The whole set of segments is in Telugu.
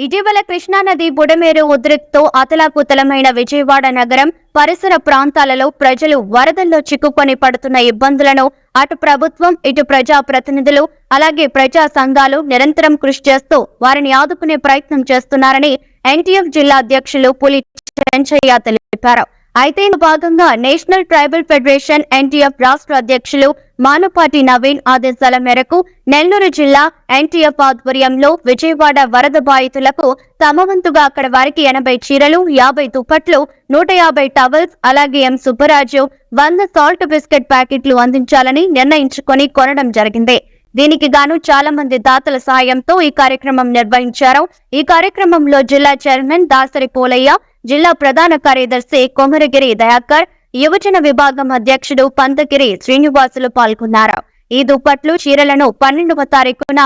ఇటీవల కృష్ణానది బుడమేరు ఉద్రిక్తో అతలాకుతలమైన విజయవాడ నగరం పరిసర ప్రాంతాలలో ప్రజలు వరదల్లో చిక్కుకొని పడుతున్న ఇబ్బందులను అటు ప్రభుత్వం ఇటు ప్రజా ప్రతినిధులు అలాగే ప్రజా సంఘాలు నిరంతరం కృషి చేస్తూ వారిని ఆదుకునే ప్రయత్నం చేస్తున్నారని ఎన్టీఎఫ్ జిల్లా అధ్యక్షులు పులి చెంచయ్య తెలిపారు. అయితే భాగంగా నేషనల్ ట్రైబల్ ఫెడరేషన్ ఎన్టీఎఫ్ రాష్ట్ర అధ్యక్షులు మానుపాటి నవీన్ ఆదేశాల మేరకు నెల్లూరు జిల్లా ఎన్టీఎఫ్ ఆధ్వర్యంలో విజయవాడ వరద బాధితులకు తమ వంతుగా అక్కడ వారికి ఎనభై చీరలు యాభై దుప్పట్లు నూట యాభై టవల్స్ అలాగే ఎం సుబ్బరాజు వంద సాల్ట్ బిస్కెట్ ప్యాకెట్లు అందించాలని నిర్ణయించుకొని కొనడం జరిగింది. దీనికి గాను చాలా మంది దాతల సాయంతో ఈ కార్యక్రమం నిర్వహించారు. ఈ కార్యక్రమంలో జిల్లా చైర్మన్ దాసరి పోలయ్య జిల్లా ప్రధాన కార్యదర్శి కొమరగిరి దయాకర్ యువజన విభాగం అధ్యక్షుడు పంతగిరి శ్రీనివాసులు పాల్గొన్నారు. ఈ దుప్పట్లు చీరలను పన్నెండవ తారీఖున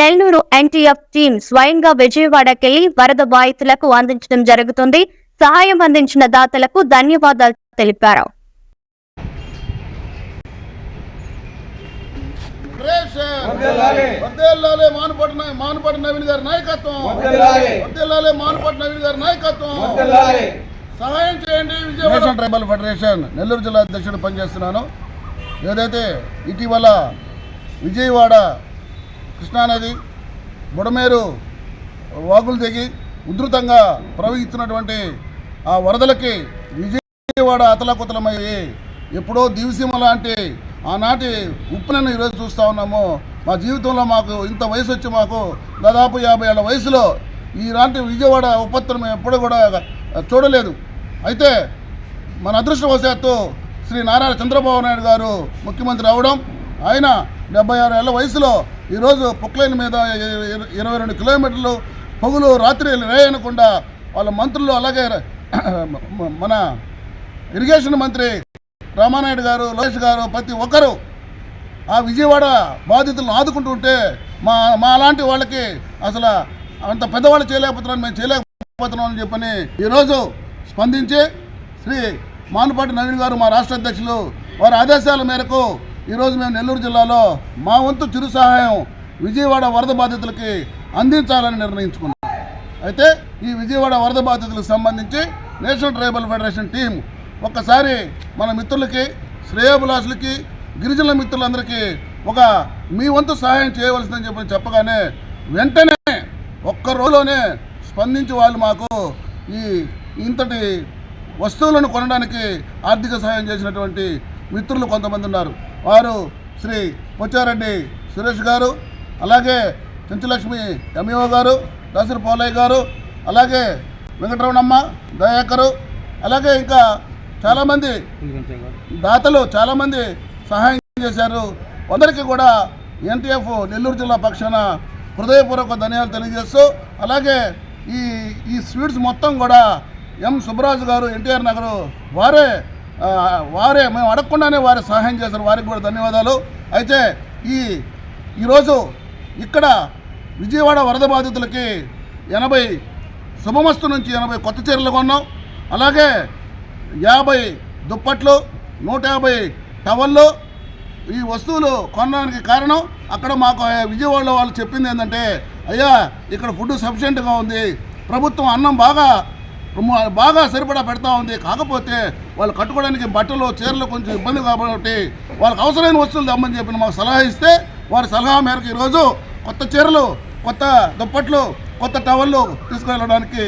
నెల్లూరు ఎన్టీఎఫ్ టీం స్వయంగా విజయవాడకెళ్ళి వరద బాధితులకు అందించడం జరుగుతుంది. సహాయం అందించిన దాతలకు ధన్యవాదాలు తెలిపారు. వర్ధిల్లాలి మానుపాటి మానుపాటి నవీన్ గారి నాయకత్వం. వర్ధిల్లాలి మానుపాటి నవీన్ గారి నాయకత్వం. సహాయం చేయండి విజయవాడ. ట్రైబల్ ఫెడరేషన్ నెల్లూరు జిల్లా అధ్యక్షుడు పనిచేస్తున్నాను. ఏదైతే ఇటీవల విజయవాడ కృష్ణానది బుడమేరు వాగులు దిగి ఉధృతంగా ప్రవహిస్తున్నటువంటి ఆ వరదలకి విజయవాడ అతలకుతలమయ్యి ఎప్పుడో దివిసీమ లాంటి ఆనాటి ఉప్పునను ఈరోజు చూస్తూ ఉన్నాము. మా జీవితంలో మాకు ఇంత వయసు వచ్చి మాకు దాదాపు యాభై ఏళ్ళ వయసులో ఈలాంటి విజయవాడ ఉపత్రం మేము ఎప్పుడు కూడా చూడలేదు. అయితే మన అదృష్టవశాత్తు శ్రీ నారాయణ చంద్రబాబు నాయుడు గారు ముఖ్యమంత్రి అవడం ఆయన డెబ్బై ఆరు ఏళ్ళ వయసులో ఈరోజు పొక్లైన్ మీద ఇరవై రెండు కిలోమీటర్లు పొగులు రాత్రి రేయనకుండా వాళ్ళ మంత్రులు అలాగే మన ఇరిగేషన్ మంత్రి రామానాయుడు గారు లోకేష్ గారు ప్రతి ఒక్కరూ ఆ విజయవాడ బాధితులను ఆదుకుంటుంటే మా మా లాంటి వాళ్ళకి అసలు అంత పెద్దవాళ్ళు చేయలేకపోతున్నాను మేము చేయలేకపోతున్నాం అని చెప్పని ఈరోజు స్పందించి శ్రీ మానుపాటి నవీన్ గారు మా రాష్ట్ర అధ్యక్షులు వారి ఆదేశాల మేరకు ఈరోజు మేము నెల్లూరు జిల్లాలో మా వంతు చిరు సహాయం విజయవాడ వరద బాధితులకి అందించాలని నిర్ణయించుకున్నాం. అయితే ఈ విజయవాడ వరద బాధితులకు సంబంధించి నేషనల్ ట్రైబల్ ఫెడరేషన్ టీం ఒక్కసారి మన మిత్రులకి శ్రేయోభిలాషులకి గిరిజనుల మిత్రులందరికీ ఒక మీ వంతు సహాయం చేయవలసిందని చెప్పి చెప్పగానే వెంటనే ఒక్క రోజులోనే స్పందించి వాళ్ళు మాకు ఈ ఇంతటి వస్తువులను కొనడానికి ఆర్థిక సహాయం చేసినటువంటి మిత్రులు కొంతమంది ఉన్నారు. వారు శ్రీ పొచ్చారెడ్డి సురేష్ గారు అలాగే చెంచులక్ష్మి ఎంఈఓ గారు దాసరి పోలయ్య గారు అలాగే వెంకటరమణమ్మ దయాకరు అలాగే ఇంకా చాలామంది దాతలు చాలామంది సహాయం చేశారు. అందరికీ కూడా ఎన్టీఎఫ్ నెల్లూరు జిల్లా పక్షాన హృదయపూర్వక ధన్యవాదాలు తెలియజేస్తూ అలాగే ఈ ఈ స్వీట్స్ మొత్తం కూడా ఎం సుబ్బరాజు గారు ఎన్టీఆర్ నగరు వారే వారే మేము అడగకుండానే వారే సహాయం చేశారు. వారికి కూడా ధన్యవాదాలు. అయితే ఈ ఈరోజు ఇక్కడ విజయవాడ వరద బాధితులకి ఎనభై శుభమస్తు నుంచి ఎనభై కొత్త చీరలు కొన్నాం. అలాగే యాభై దుప్పట్లు నూట యాభై టవళ్ళు ఈ వస్తువులు కొనడానికి కారణం. అక్కడ మాకు విజయవాడలో వాళ్ళు చెప్పింది ఏంటంటే అయ్యా ఇక్కడ ఫుడ్ సఫిషియెంట్గా ఉంది. ప్రభుత్వం అన్నం బాగా బాగా సరిపడా పెడతా ఉంది. కాకపోతే వాళ్ళు కట్టుకోవడానికి బట్టలు చీరలు కొంచెం ఇబ్బంది కాబట్టి వాళ్ళకి అవసరమైన వస్తువులు తెమ్మని చెప్పి మాకు సలహా ఇస్తే వారి సలహా మేరకు ఈరోజు కొత్త చీరలు కొత్త దుప్పట్లు కొత్త టవళ్ళు తీసుకువెళ్ళడానికి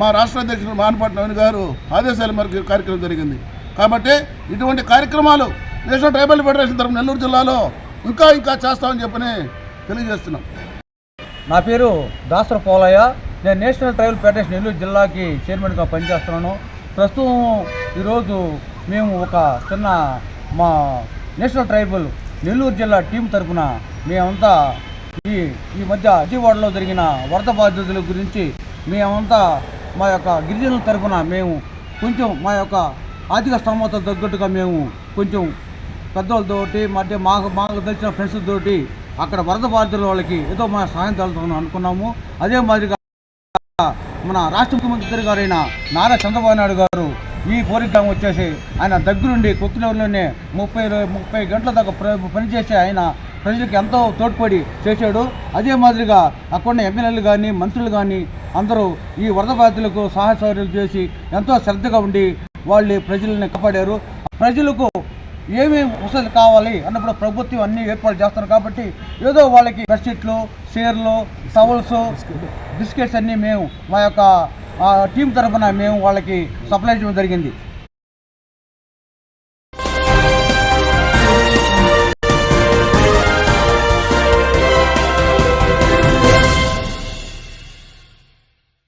మా రాష్ట్ర అధ్యక్షుడు మానపాటి నవీన్ గారు ఆదేశాల మేరకు కార్యక్రమం జరిగింది. కాబట్టి ఇటువంటి కార్యక్రమాలు నేషనల్ ట్రైబల్ ఫెడరేషన్ తరఫున నెల్లూరు జిల్లాలో ఇంకా ఇంకా చేస్తామని చెప్పని తెలియజేస్తున్నాం. నా పేరు దాసర పోలయ్య. నేను నేషనల్ ట్రైబల్ ఫెడరేషన్ నెల్లూరు జిల్లాకి చైర్మన్గా పనిచేస్తున్నాను. ప్రస్తుతం ఈరోజు మేము ఒక చిన్న మా నేషనల్ ట్రైబల్ నెల్లూరు జిల్లా టీం తరఫున మేమంతా ఈ ఈ మధ్య అజీవాడలో జరిగిన వరద బాధితుల గురించి మేమంతా మా యొక్క గిరిజనుల తరఫున మేము కొంచెం మా యొక్క ఆర్థిక స్తోమత తగ్గట్టుగా మేము కొంచెం పెద్దోళ్ళతోటి మధ్య మాకు మాకు తెలిసిన ఫ్రెండ్స్ తోటి అక్కడ వరద బాధితుల వాళ్ళకి ఏదో మన సహాయం తగ్గుతామని అనుకున్నాము. అదే మాదిరిగా మన రాష్ట్ర ముఖ్యమంత్రి గారైన నారా చంద్రబాబు నాయుడు గారు ఈ ప్రోగ్రాం వచ్చేసి ఆయన దగ్గరుండి కొక్కిలూరులోనే ముప్పై ముప్పై గంటల దాకా ప్ర- పనిచేసి ఆయన ప్రజలకు ఎంతో తోడ్పడి చేశాడు. అదే మాదిరిగా అక్కడ ఎమ్మెల్యేలు కానీ మంత్రులు కానీ అందరూ ఈ వరద బాధితులకు సహాయ సౌకర్యాలు చేసి ఎంతో శ్రద్ధగా ఉండి వాళ్ళు ప్రజల్ని కాపాడారు. ప్రజలకు ఏమేమి వసతులు కావాలి అన్నప్పుడు ప్రభుత్వం అన్ని ఏర్పాటు చేస్తారు కాబట్టి ఏదో వాళ్ళకి బెడ్షీట్లు చీరలు టవల్స్ బిస్కెట్స్ అన్నీ మేము మా యొక్క టీం తరఫున మేము వాళ్ళకి సప్లై చేయడం జరిగింది.